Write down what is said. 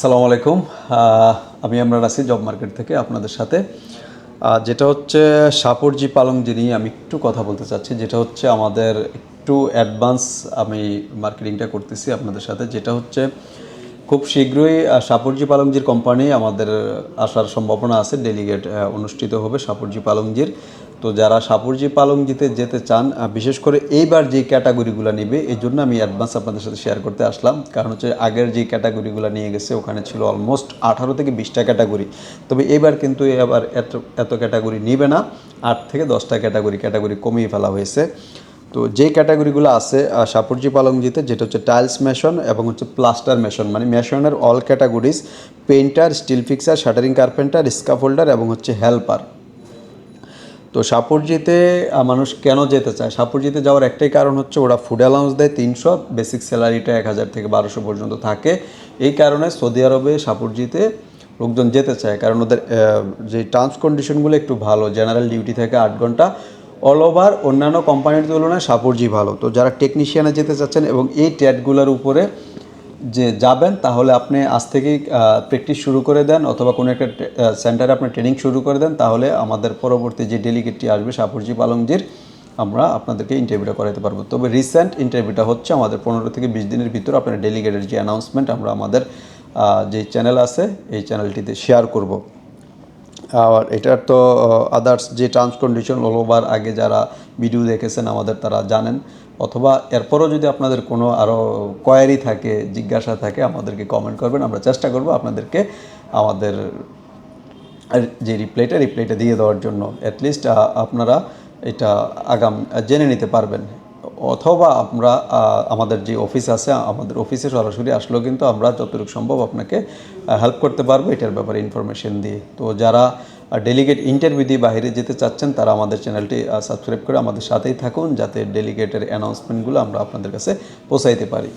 সালাম আলাইকুম। আমি আমরা আছি জব মার্কেট থেকে আপনাদের সাথে। যেটা হচ্ছে সাপুরজি পালংজি নিয়ে আমি একটু কথা বলতে চাচ্ছি। যেটা হচ্ছে আমাদের একটু অ্যাডভান্স আমি মার্কেটিংটা করতেছি আপনাদের সাথে। যেটা হচ্ছে খুব শীঘ্রই সাপুরজি পালংজির কোম্পানি আমাদের আসার সম্ভাবনা আছে। ডেলিগেট অনুষ্ঠিত হবে সাপুরজি পালংজির। তো যারা সাপুরজি পালংজিতে যেতে চান বিশেষ করে এইবার যে ক্যাটাগরিগুলো নেবে, এই জন্য আমি অ্যাডভান্স আপনাদের সাথে শেয়ার করতে আসলাম। কারণ হচ্ছে আগের যে ক্যাটাগরিগুলো নিয়ে গেছে, ওখানে ছিল অলমোস্ট আঠারো থেকে বিশটা ক্যাটাগরি। তবে এবার কিন্তু এবার এত এত ক্যাটাগরি নিবে না। আট থেকে দশটা ক্যাটাগরি ক্যাটাগরি কমিয়ে ফেলা হয়েছে। তো যে ক্যাটাগরিগুলো আছে সাপুরজি পালংজিতে যেটা হচ্ছে টাইলস মেশন এবং হচ্ছে প্লাস্টার মেশন মানে মেশনের all categories painter steel fixer shuttering carpenter scaffolder এবং হচ্ছে হেল্পার তো সাপুরজিতে মানুষ কেন যেতে চায়? সাপুরজিতে যাওয়ার একটাই কারণ হচ্ছে ওরা ফুড অ্যালাউন্স দেয় তিনশো বেসিক স্যালারিটা এক হাজার থেকে বারোশো পর্যন্ত থাকে। এই কারণে সৌদি আরবে সাপুরজিতে লোকজন যেতে চায়। কারণ ওদের যে টার্মস কন্ডিশনগুলো একটু ভালো জেনারেল ডিউটি থেকে আট ঘণ্টা। অল ওভার অন্যান্য কোম্পানির তুলনায় সাপুরজি ভালো। তো যারা টেকনিশিয়ানে যেতে চাচ্ছেন এবং এই ট্যাটগুলোর উপরে যে যাবেন, তাহলে আপনি আজ থেকেই প্র্যাকটিস শুরু করে দেন অথবা কোনো একটা সেন্টারে আপনি ট্রেনিং শুরু করে দেন, তাহলে আমাদের পরবর্তী যে ডেলিগেটটি আসবে, সাপুরজি পালংজির, আমরা আপনাদেরকে ইন্টারভিউটা করাতে পারব। তবে রিসেন্ট ইন্টারভিউটা হচ্ছে আমাদের পনেরো থেকে বিশ দিনের ভিতর আপনার ডেলিগেটের যে অ্যানাউন্সমেন্ট আমরা আমাদের যে চ্যানেল আছে, এই চ্যানেলটিতে শেয়ার করব। আর এটার তো আদার্স যে টার্মস কন্ডিশন ওভার আগে যারা ভিডিও দেখেছেন আমাদের তারা জানেন। অথবা এরপরও যদি আপনাদের কোনো আরও কোয়ারি থাকে, জিজ্ঞাসা থাকে, আমাদেরকে কমেন্ট করবেন। আমরা চেষ্টা করব আপনাদেরকে আমাদের যে রিপ্লাইটা রিপ্লাইটা দিয়ে দেওয়ার জন্য। অ্যাটলিস্ট আপনারা এটা আগাম জেনে নিতে পারবেন। অথবা আমরা আমাদের যে অফিস আছে, আমাদের অফিসে সরাসরি আসলেও কিন্তু আমরা যতটুকু সম্ভব আপনাকে হেল্প করতে পারব এটার ব্যাপারে ইনফরমেশন দিয়ে। তো যারা ডেলিগেট ইন্টারভিউ দিয়ে বাইরে যেতে চাচ্ছেন, তারা আমাদের চ্যানেলটি সাবস্ক্রাইব করে আমাদের সাথেই থাকুন, যাতে ডেলিগেটের অ্যানাউন্সমেন্টগুলো আমরা আপনাদের কাছে পৌঁছাইতে পারি।